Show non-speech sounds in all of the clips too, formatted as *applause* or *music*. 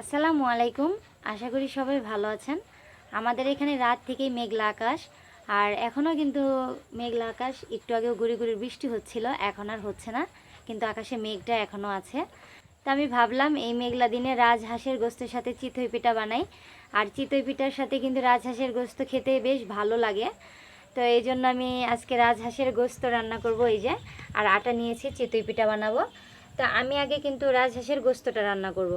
আসসালামু আলাইকুম। আশা করি সবাই ভালো আছেন। আমাদের এখানে রাত থেকেই মেঘলা আকাশ। আর এখনও কিন্তু মেঘলা আকাশ, একটু আগেও গুড়ি গুড়ি বৃষ্টি হচ্ছিল, এখন আর হচ্ছে না। কিন্তু আকাশে মেঘটা এখনও আছে। তা আমি ভাবলাম, এই মেঘলা দিনে রাজহাঁসের গোস্তের সাথে চিতই পিঠা বানাই। আর চিতই পিঠার সাথে কিন্তু রাজহাঁসের গোস্ত খেতে বেশ ভালো লাগে। তো এই জন্য আমি আজকে রাজহাঁসের গোস্ত রান্না করব, এই যে। আর আটা নিয়েছি চিতই পিঠা বানাবো। তা আমি আগে কিন্তু রাজহাঁসের গোস্তটা রান্না করব।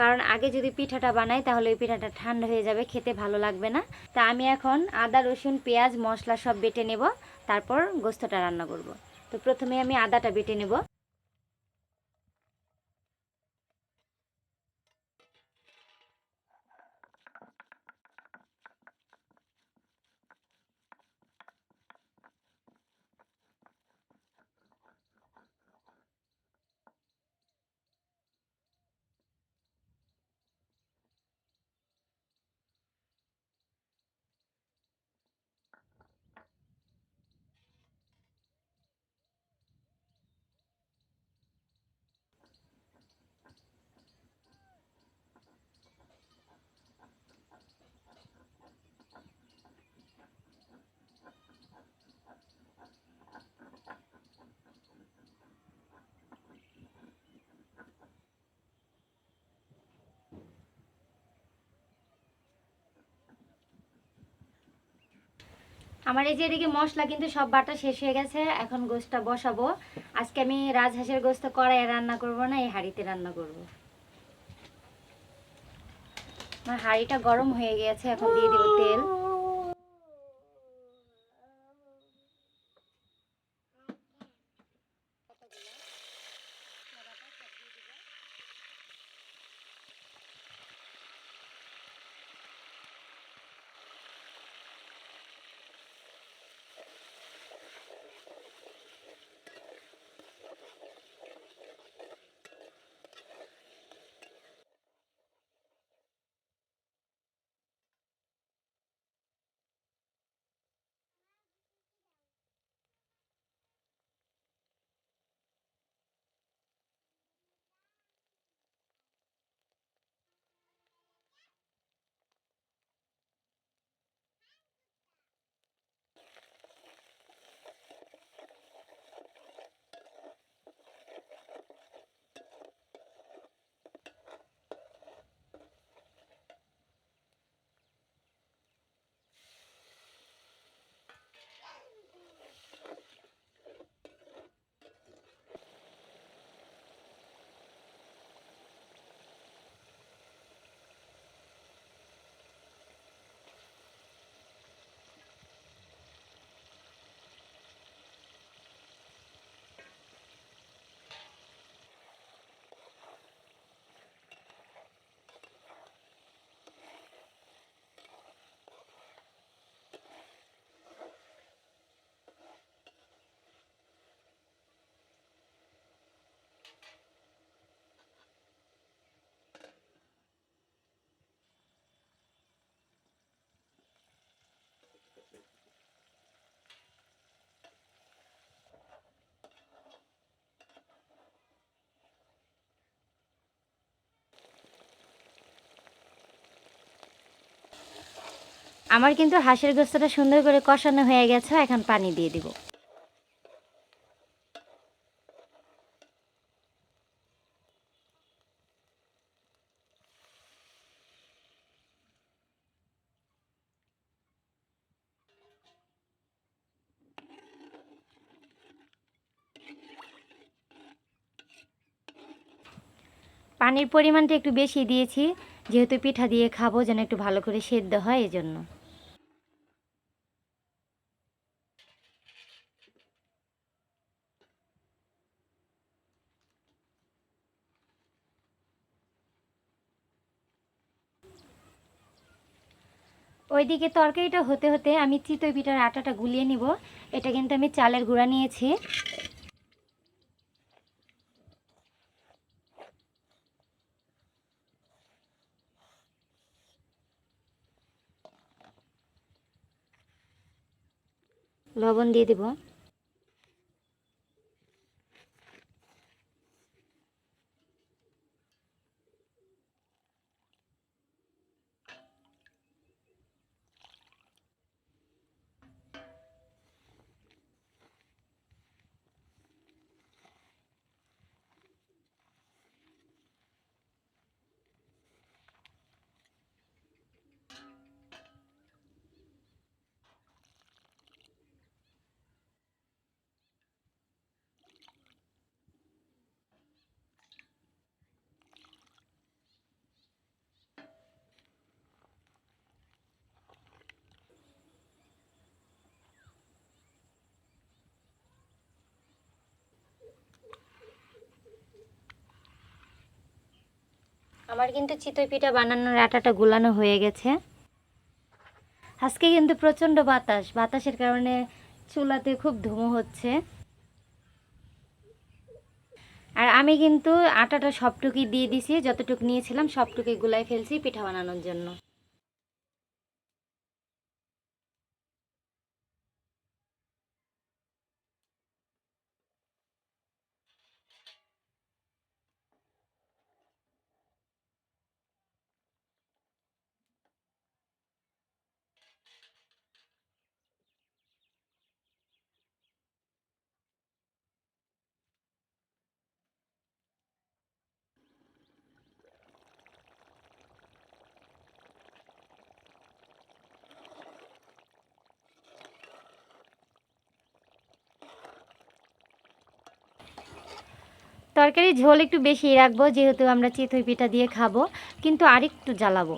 কারণ আগে যদি পিঠাটা বানাই, তাহলে ওই পিঠাটা ঠান্ডা হয়ে যাবে, খেতে ভালো লাগবে না তা আমি এখন আদা, রসুন, পেঁয়াজ, মশলা সব বেটে নেব, তারপর গোস্তটা রান্না করব। তো প্রথমে আমি আদাটা বেটে নেব আমার এই যে এদিকে মশলা কিন্তু সব বাটা শেষ হয়ে গেছে, এখন গোস্তটা বসাবো। আজকে আমি রাজহাঁসের গোস্ত কড়াইয়ে রান্না করব না, এই হাঁড়িতে রান্না করব। আমার হাঁড়িটা গরম হয়ে গেছে, এখন দিয়ে দেবো তেল। আমার কিন্তু হাঁসের গোস্তটা সুন্দর করে কষানো হয়ে গেছে, এখন পানি দিয়ে দিব। পানির পরিমাণটা একটু বেশি দিয়েছি, যেহেতু পিঠা দিয়ে খাব, যেন একটু ভালো করে সেদ্ধ হয় এই জন্য ওইদিকে তরকারিটা হতে হতে আমি চিতই পিঠার আটাটা গুলিয়ে নিব। এটা কিন্তু আমি চালের গুঁড়া নিয়েছি। লবণ দিয়ে দেব। আমার কিন্তু চিতই পিঠা বানানোর আটাটা গুলানো হয়ে গেছে। আজকে কিন্তু প্রচণ্ড বাতাস। বাতাসের কারণে চুলাতে খুব ধুমো হচ্ছে। আর আমি কিন্তু আটাটা সবটুকুই দিয়ে দিছি, যতটুকু নিয়েছিলাম সবটুকুই গুলাই ফেলছি পিঠা বানানোর জন্য। তরকারি ঝোল একটু বেশি রাখব যেহেতু আমরা চিতই পিঠা দিয়ে খাব কিন্তু আরেকটু জ্বালাবো।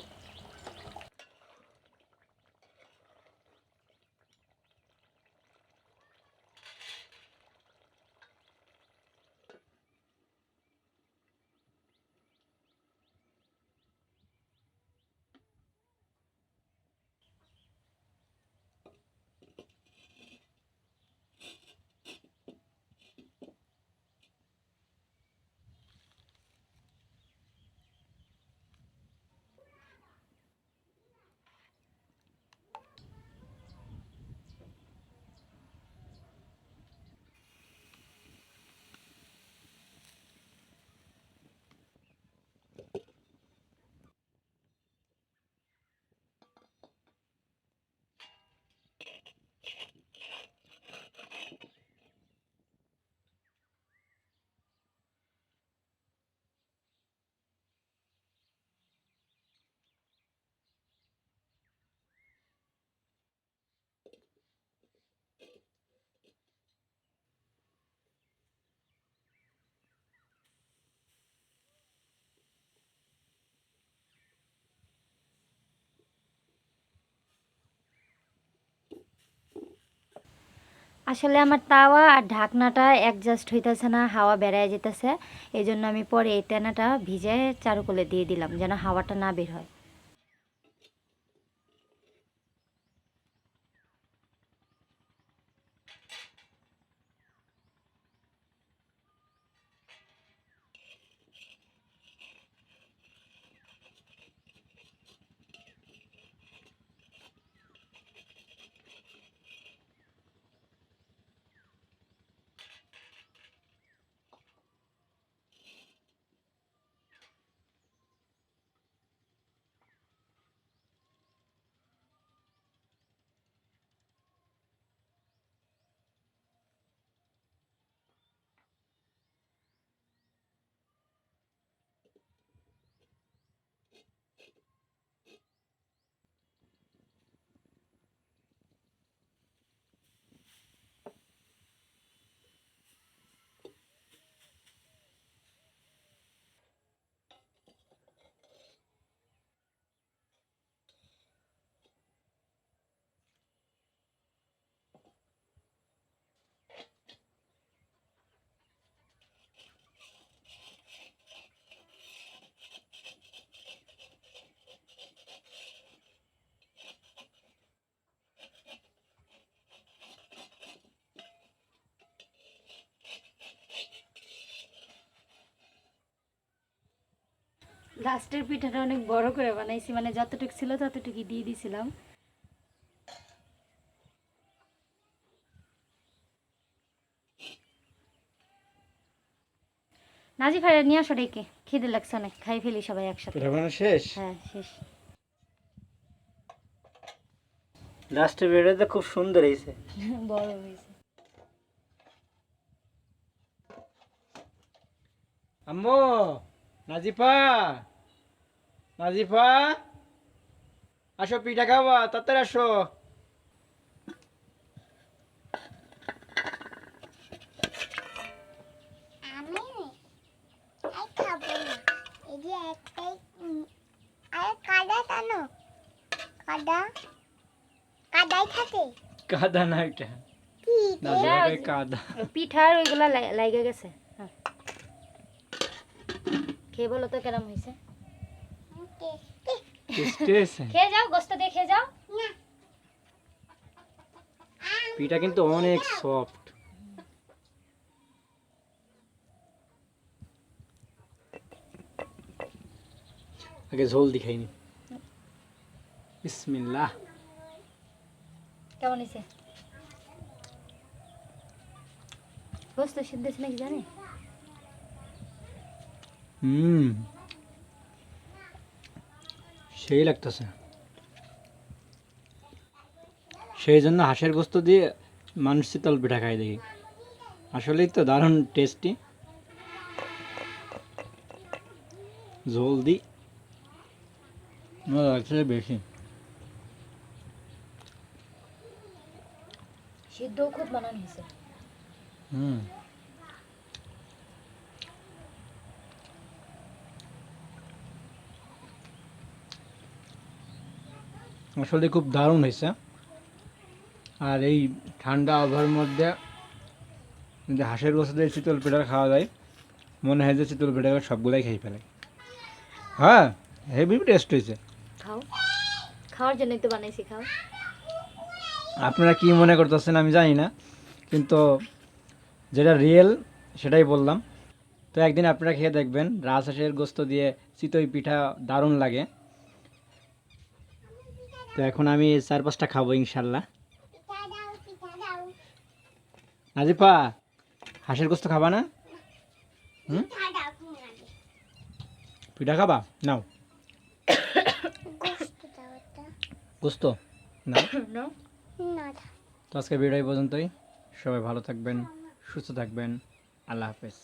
আসলে আমার তাওয়া আর ঢাকনাটা অ্যাডজাস্ট হইতেছে না, হাওয়া বেড়ায় যেতেছে। এই জন্য আমি পরে এই তেনাটা ভিজে চারুকলে দিয়ে দিলাম, যেন হাওয়াটা না বের হয়। লাস্টের পিঠাটা অনেক বড় করে বানাইছি মানে যতটুকু ছিল ততটুকু দিয়ে দিছিলাম। নাজিফার নিয়ে আসো ডেকে খিদে লাগছে অনেক খাই ফেলি সবাই একসাথে। শেষ? হ্যাঁ শেষ। লাস্টের ভিডিওতে খুব সুন্দর হয়েছে। *laughs* বড় হয়েছে। আম্মু! নাজিফা নাজিফা। আসো পিঠা খাওয়া তাড়াতাড়ি আসো। কাদা না এটা কাদা। পিঠার ওইগুলা লাই- লাইগা গেছে। খেয়ে বলো তো কেরম হয়েছে খেয়ে যাও গোস্ত দিয়ে খেয়ে যাও। পিঠা কিন্তু অনেক সফট আগে ঝোল দিখাইনি বিসমিল্লাহ। কেমন হয়েছে গোস্ত সিদ্ধ নাকি জানে? হুম। সেই লাগতেছে। সেই জন্য হাঁসের গোস্ত দিয়ে মানুষ শীতল পিঠা খাই দেখি। আসলেই তো দারুণ টেস্টি ঝোল দি মজা লাগছে বেশি। সিদ্ধও খুব বানানো হয়েছে। হুম। আসলে খুব দারুণ হয়েছে। আর এই ঠান্ডা আবহাওয়ার মধ্যে যদি হাঁসের গোস্ত দিয়ে শীতল পিঠা খাওয়া যায় মনে হয় যে শীতল পিঠা সবগুলাই খেয়ে ফেলে। হ্যাঁ হেভি টেস্ট হয়েছে। খাও। খাওয়ার জন্যই তো বানাইছি খাও। আপনারা কি মনে করতেছেন আমি জানি না কিন্তু যেটা রিয়েল সেটাই বললাম। তো একদিন আপনারা খেয়ে দেখবেন রাজহাঁসের গোস্ত দিয়ে চিতই পিঠা দারুণ লাগে। তো এখন আমি চার পাঁচটা খাব ইনশাল্লাহ। নাজিফা, হাঁসের গোস্ত খাবা না? পিঠা খাবা? নাও। গোস্ত তো আজকে ভিডিও পর্যন্তই। সবাই ভালো থাকবেন, সুস্থ থাকবেন। আল্লাহ হাফেজ।